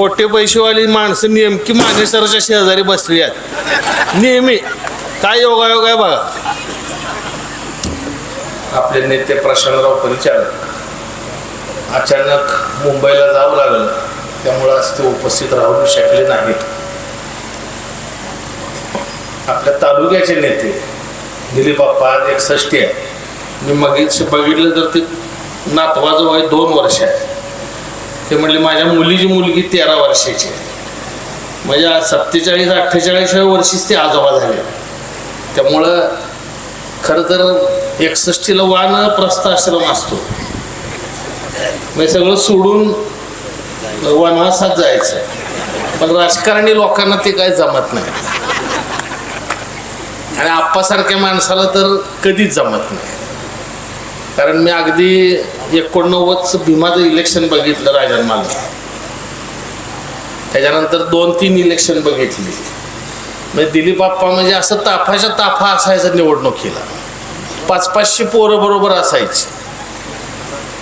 खोटे पैसेवाली माणसं नेमकी मानेसराच्या शेजारी बसली आहेत. नेहमी. काय योगायोग आहे बघा. आपले नेते प्रशांतराव परिचार अचानक मुंबईला जावं लागलं. त्यामुळं आज ते उपस्थित राहू शकले नाहीत. आपल्या तालुक्याचे नेते दिलीबाप्पा आज एकसष्टी आहे. मी मग बघितलं तर ते नातवाचं वय दोन वर्ष आहे. ते म्हणले माझ्या मुलीची मुलगी तेरा वर्षाची आहे. म्हणजे सत्तेचाळीस अठ्ठेचाळीसव्या वर्षीच ते आजोबा झाले. त्यामुळं खरं तर एकसष्टीला वान प्रस्थाश्रम असतो. म्हणजे सगळं सोडून वनवासात जायचं. पण राजकारणी लोकांना ते काय जमत नाही. आणि आप्पासारख्या माणसाला तर कधीच जमत नाही. कारण मी अगदी एकोणनव्वदचं भीमाचं इलेक्शन बघितलं राजन त्याच्यानंतर दोन तीन इलेक्शन बघितली म्हणजे दिलीपाप्पा म्हणजे असं ताफाच्या ताफा असायचं निवडणुकीला. पाच पाचशे पोरं बरोबर असायची.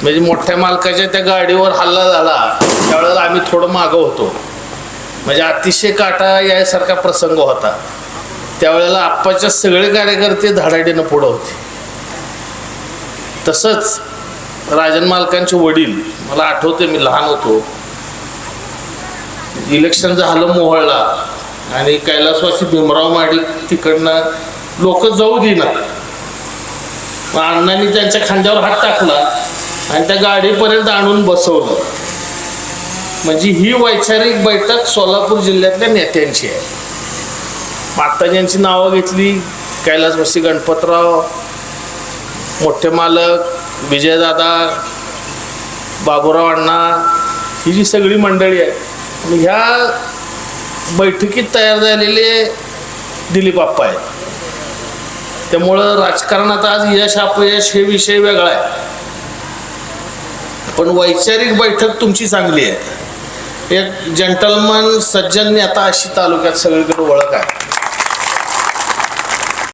म्हणजे मोठ्या मालकाच्या त्या गाडीवर हल्ला झाला. त्यावेळेला आम्ही थोडं मागं होतो. म्हणजे अतिशय काटा यासारखा प्रसंग होता. त्यावेळेला आप्पाच्या सगळे कार्यकर्ते धाडाडीनं पुढं होते. तसंच राजन मालकांचे वडील मला आठवते मी लहान होतो. इलेक्शन झालं मोहळला आणि कैलासवासी भीमराव माडी तिकडनं लोक जाऊ देना मग अण्णांनी त्यांच्या खांद्यावर हात टाकला आणि त्या गाडीपर्यंत आणून बसवलं. म्हणजे ही वैचारिक बैठक सोलापूर जिल्ह्यातल्या नेत्यांची आहे. मग आता ज्यांची नावं घेतली कैलासवासी गणपतराव मोठे मालक विजयदादा बाबूराव अण्णा ही जी सगळी मंडळी आहे आणि ह्या बैठकीत तयार झालेले दिलीप बाप्पा आहेत. त्यामुळं राजकारणात आज यश अपयश हे विषय वेगळा आहे. पण वैचारिक बैठक तुमची चांगली आहे. एक जंटलमन सज्जन नेता अशी तालुक्यात सगळीकडे ओळख आहे.